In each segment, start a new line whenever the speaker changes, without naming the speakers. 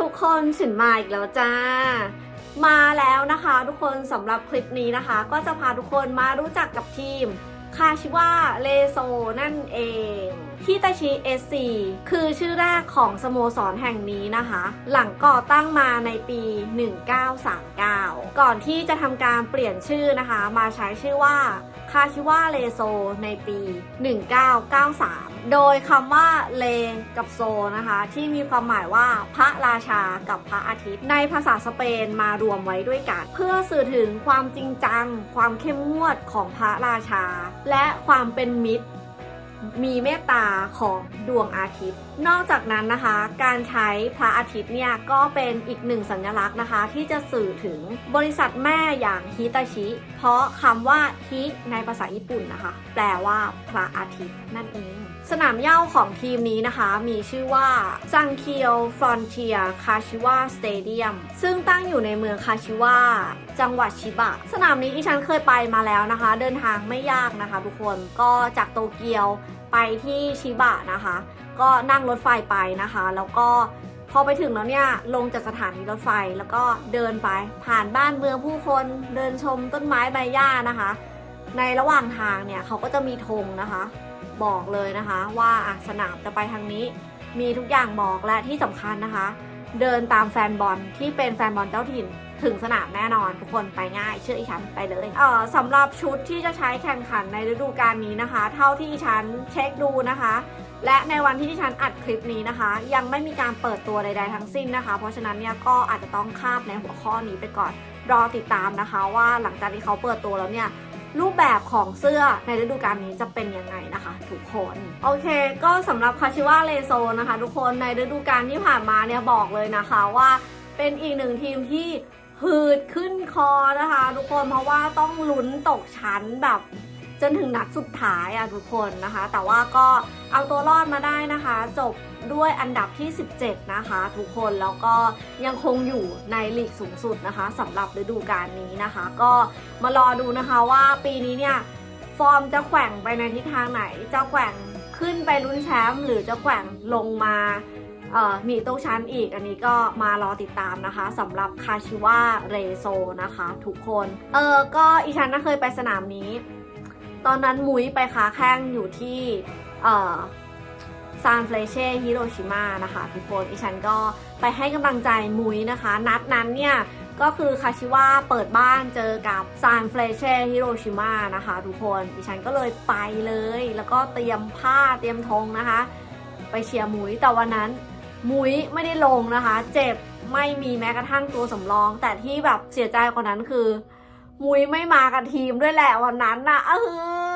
ทุกคนสินมาอีกแล้วจ้า มาแล้วนะคะ ทุกคนสำหรับคลิปนี้นะคะ ก็จะพาทุกคนมารู้จักกับทีม คาชิวะเลโซนั่นเองฮิตาชิเอสซคือชื่อแรกของสโมสรแห่งนี้นะคะ หลังก่อตั้งมาในปี 1939 ก่อนที่จะทำการเปลี่ยนชื่อนะคะ มาใช้ชื่อว่าคาชิวะเลโซในปี 1993 โดยคำว่าเลกับโซนะคะ ที่มีความหมายว่าพระราชากับพระอาทิตย์ ในภาษาสเปนมารวมไว้ด้วยกัน เพื่อสื่อถึงความจริงจัง ความเข้มงวดของพระราชาและความเป็นมิตร มีเมตตาของดวงอาทิตย์ นอกจากนั้นนะคะ การใช้พระอาทิตย์เนี่ยก็เป็นอีกหนึ่งสัญลักษณ์นะคะ ที่จะสื่อถึงบริษัทแม่อย่างฮิตาชิ เพราะคำว่าฮิในภาษาญี่ปุ่นนะคะ แปลว่าพระอาทิตย์นั่นเองสนามเย้าของทีมนี้นะคะ มีชื่อว่าซังเคียวฟรอนเทียคาชิวะสเตเดียมซึ่งตั้งอยู่ในเมืองคาชิวะจังหวัดชิบะ สนามนี้อีฉันเคยไปมาแล้วนะคะ เดินทางไม่ยากนะคะทุกคนก็จากโตเกียว ไปที่ชิบะนะคะ ก็นั่งรถไฟไปนะคะ แล้วก็พอไปถึงแล้วเนี่ยลงจากสถานีรถไฟแล้วก็เดินไปผ่านบ้านเมืองผู้คนเดินชมต้นไม้ใบหญ้านะคะ ในระหว่างทางเนี่ยเขาก็จะมีธงนะคะ บอกเลยนะคะว่าสนามจะไปทางนี้ มีทุกอย่างบอกและที่สำคัญนะคะ เดินตามแฟนบอลที่เป็นแฟนบอลเจ้าถิ่น ถึงสนามแน่นอนทุกคนไปง่ายเชื่ออีฉันไปเลยเออสำหรับชุดที่จะใช้แข่งขันในฤดูกาลนี้นะคะ เท่าที่อีฉันเช็คดูนะคะ และในวันที่ดิฉันอัดคลิปนี้นะคะ ยังไม่มีการเปิดตัวใดๆทั้งสิ้นนะคะ เพราะฉะนั้นเนี่ยก็อาจจะต้องคาบในหัวข้อนี้ไปก่อนรอติดตามนะคะ ว่าหลังจากที่เขาเปิดตัวแล้วเนี่ยรูปแบบของเสื้อในฤดูกาลนี้จะเป็นยังไงนะคะทุกคน โอเค ก็สำหรับคาชิวะเลโซนะคะ ทุกคนในฤดูกาลที่ผ่านมาเนี่ยบอกเลยนะคะว่าเป็นอีกหนึ่งทีมที่ หืดขึ้นคอนะคะ ทุกคนเพราะว่าต้องลุ้นตกชั้นแบบจนถึงนัดสุดท้ายอะทุกคนนะคะ แต่ว่าก็เอาตัวรอดมาได้นะคะ จบด้วยอันดับที่ 17 นะคะ ทุกคนแล้วก็ยังคงอยู่ในลีกสูงสุดนะคะสำหรับฤดูกาลนี้นะคะ ก็มารอดูนะคะว่าปีนี้เนี่ย ฟอร์มจะแกว่งไปในทิศทางไหน จะแกว่งขึ้นไปลุ้นแชมป์หรือจะแกว่งลงมา เอ่อหนีตกชั้นอีกอันนี้ก็มารอติดตามนะคะสำหรับคาชิวะเรโซนะคะ ทุกคนเออก็อีฉันน่ะเคยไปสนามนี้ ตอนนั้นมุ้ยไปค้าแข้งอยู่ที่เออซานเฟรเช่ฮิโรชิมานะคะทุกคนอีฉันก็ไปให้กำลังใจมุ้ยนะคะ นัดนั้นเนี่ยก็คือคาชิวะเปิดบ้านเจอกับซานเฟรเช่ฮิโรชิมานะคะทุกคนดิฉันก็เลยไปเลย แล้วก็เตรียมผ้าเตรียมธงนะคะ ไปเชียร์มุ้ยแต่วันนั้น มุ้ยไม่ได้ลงนะคะ เจ็บไม่มีแม้กระทั่งตัวสำรอง แต่ที่แบบเสียใจกว่านั้นคือ มุ้ยไม่มากับทีมด้วยแหละวันนั้นนะเอ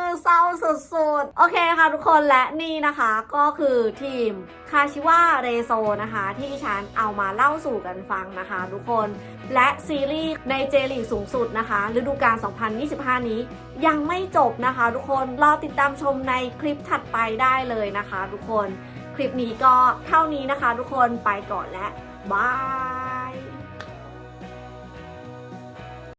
อเศร้าสุดๆ โอเคค่ะทุกคนและนี่นะคะก็คือทีมคาชิวะเรโซนะคะ ที่ฉันเอามาเล่าสู่กันฟังนะคะ ทุกคนและซีรีส์ในเจลีกสูงสุดนะคะฤดูกาล 2025 นี้ยังไม่จบนะคะ ทุกคนรอติดตามชมในคลิปถัดไปได้เลยนะคะ ทุกคน คลิปนี้ก็เท่านี้นะคะทุกคนไปก่อนและบาย